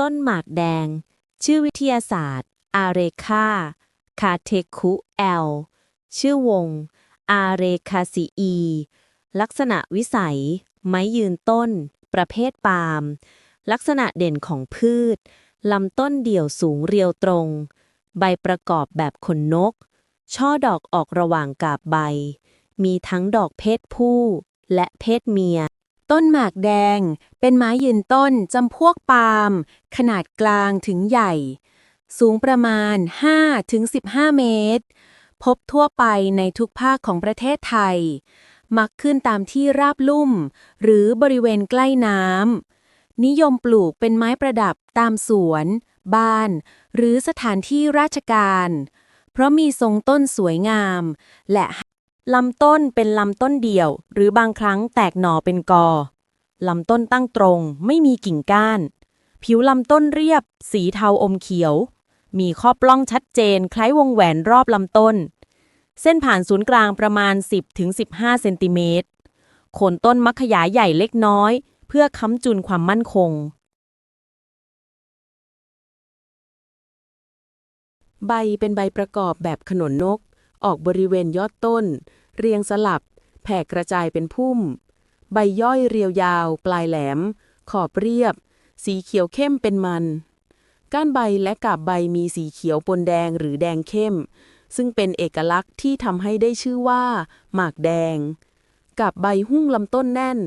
ต้นหมากแดง ชื่อวิทยาศาสตร์ อาเรคาคาเทคุแอล ชื่อวง อาเรคาซีอี ลักษณะวิสัย ไม้ยืนต้น ประเภทปาล์ม ลักษณะเด่นของพืช ลำต้นเดี่ยวสูงเรียวตรง ใบประกอบแบบขนนก ช่อดอกออกระหว่างกาบใบ มีทั้งดอกเพศผู้และเพศเมีย ต้นหมากแดง เป็นไม้ยืนต้นจำพวกปาล์มขนาดกลางถึงใหญ่ สูงประมาณ 5-15 เมตร พบทั่วไปในทุกภาคของประเทศไทย มักขึ้นตามที่ราบลุ่ม หรือบริเวณใกล้น้ำนิยมปลูกเป็นไม้ประดับตามสวน บ้าน หรือสถานที่ราชการ เพราะมีทรงต้นสวยงาม และ ลำต้นเป็นลำต้นเดี่ยว หรือบางครั้งแตกหน่อเป็นกอ ลำต้นตั้งตรง ไม่มีกิ่งก้าน ผิวลำต้นเรียบ สีเทาอมเขียว มีข้อปล้องชัดเจน คล้ายวงแหวนรอบลำต้น เส้นผ่านศูนย์กลางประมาณ 10-15 เซนติเมตรโคนต้นมักขยายใหญ่เล็กน้อย เพื่อค้ำจุนความมั่นคง ใบเป็นใบประกอบแบบขนนนก ออกบริเวณยอดต้น เรียงสลับ แผ่กระจายเป็นพุ่ม ใบย่อยเรียวยาว ปลายแหลม ขอบเรียบ สีเขียวเข้มเป็นมัน ก้านใบและกาบใบมีสีเขียวปนแดงหรือแดงเข้ม ซึ่งเป็นเอกลักษณ์ที่ทำให้ได้ชื่อว่า หมากแดง กาบใบหุ้งลำต้นแน่น